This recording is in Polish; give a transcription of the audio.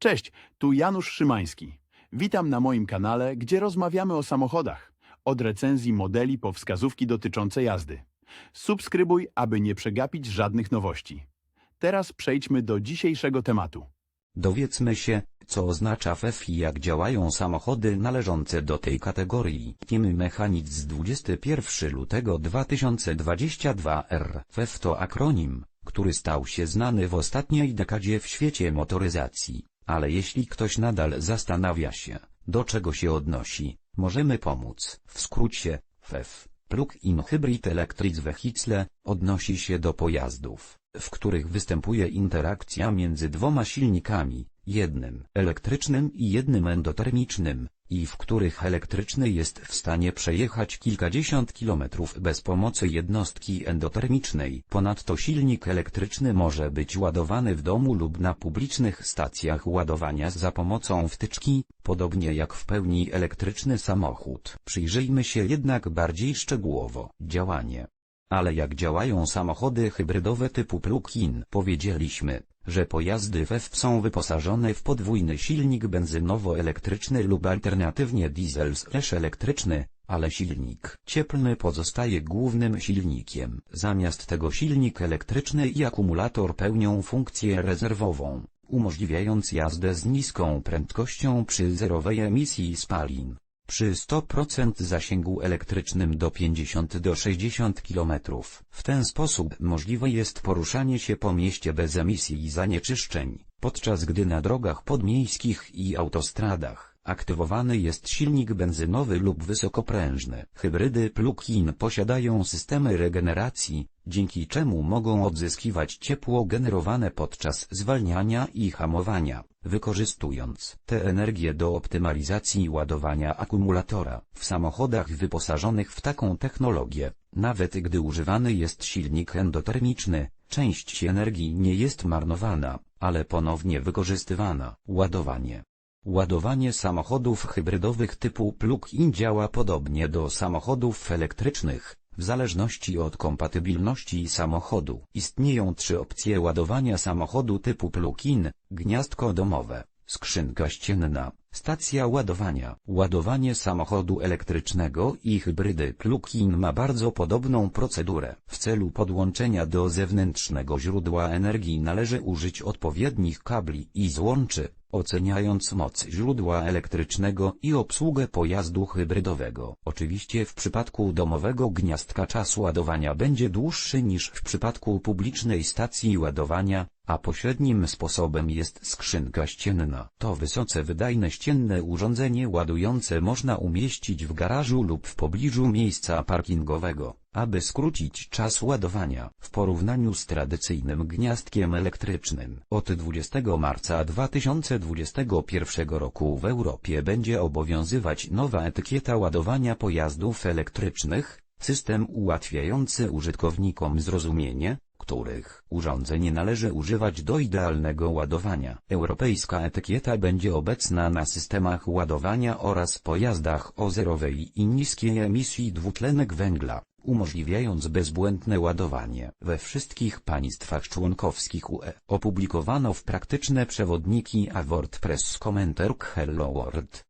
Cześć, tu Janusz Szymański. Witam na moim kanale, gdzie rozmawiamy o samochodach. Od recenzji modeli po wskazówki dotyczące jazdy. Subskrybuj, aby nie przegapić żadnych nowości. Teraz przejdźmy do dzisiejszego tematu. Dowiedzmy się, co oznacza FEF i jak działają samochody należące do tej kategorii. Team Mechanic z 21 lutego 2022 R. FEF to akronim, który stał się znany w ostatniej dekadzie w świecie motoryzacji, ale jeśli ktoś nadal zastanawia się, do czego się odnosi, możemy pomóc. W skrócie, FEF, Plug-in Hybrid Electric Vehicle, odnosi się do pojazdów, w których występuje interakcja między dwoma silnikami, jednym elektrycznym i jednym endotermicznym, i w których elektryczny jest w stanie przejechać kilkadziesiąt kilometrów bez pomocy jednostki endotermicznej. Ponadto silnik elektryczny może być ładowany w domu lub na publicznych stacjach ładowania za pomocą wtyczki, podobnie jak w pełni elektryczny samochód. Przyjrzyjmy się jednak bardziej szczegółowo. Działanie. Ale jak działają samochody hybrydowe typu plug-in? Powiedzieliśmy, że pojazdy FEV są wyposażone w podwójny silnik benzynowo-elektryczny lub alternatywnie diesel-elektryczny, ale silnik cieplny pozostaje głównym silnikiem. Zamiast tego silnik elektryczny i akumulator pełnią funkcję rezerwową, umożliwiając jazdę z niską prędkością przy zerowej emisji spalin. Przy 100% zasięgu elektrycznym do 50 do 60 km. W ten sposób możliwe jest poruszanie się po mieście bez emisji i zanieczyszczeń, podczas gdy na drogach podmiejskich i autostradach aktywowany jest silnik benzynowy lub wysokoprężny. Hybrydy plug-in posiadają systemy regeneracji, dzięki czemu mogą odzyskiwać ciepło generowane podczas zwalniania i hamowania, wykorzystując tę energię do optymalizacji ładowania akumulatora. W samochodach wyposażonych w taką technologię, nawet gdy używany jest silnik endotermiczny, część energii nie jest marnowana, ale ponownie wykorzystywana. Ładowanie Ładowanie samochodów hybrydowych typu plug-in działa podobnie do samochodów elektrycznych, w zależności od kompatybilności samochodu. Istnieją trzy opcje ładowania samochodu typu plug-in, gniazdko domowe, skrzynka ścienna, stacja ładowania. Ładowanie samochodu elektrycznego i hybrydy plug-in ma bardzo podobną procedurę. W celu podłączenia do zewnętrznego źródła energii należy użyć odpowiednich kabli i złączy, oceniając moc źródła elektrycznego i obsługę pojazdu hybrydowego. Oczywiście w przypadku domowego gniazdka czas ładowania będzie dłuższy niż w przypadku publicznej stacji ładowania, a pośrednim sposobem jest skrzynka ścienna. To wysoce wydajne ścienne urządzenie ładujące można umieścić w garażu lub w pobliżu miejsca parkingowego, aby skrócić czas ładowania w porównaniu z tradycyjnym gniazdkiem elektrycznym. Od 20 marca 2021 roku w Europie będzie obowiązywać nowa etykieta ładowania pojazdów elektrycznych, system ułatwiający użytkownikom zrozumienie, których urządzeń należy używać do idealnego ładowania. Europejska etykieta będzie obecna na systemach ładowania oraz pojazdach o zerowej i niskiej emisji dwutlenek węgla, umożliwiając bezbłędne ładowanie. We wszystkich państwach członkowskich UE opublikowano w praktyczne przewodniki a WordPress Commenter Hello World.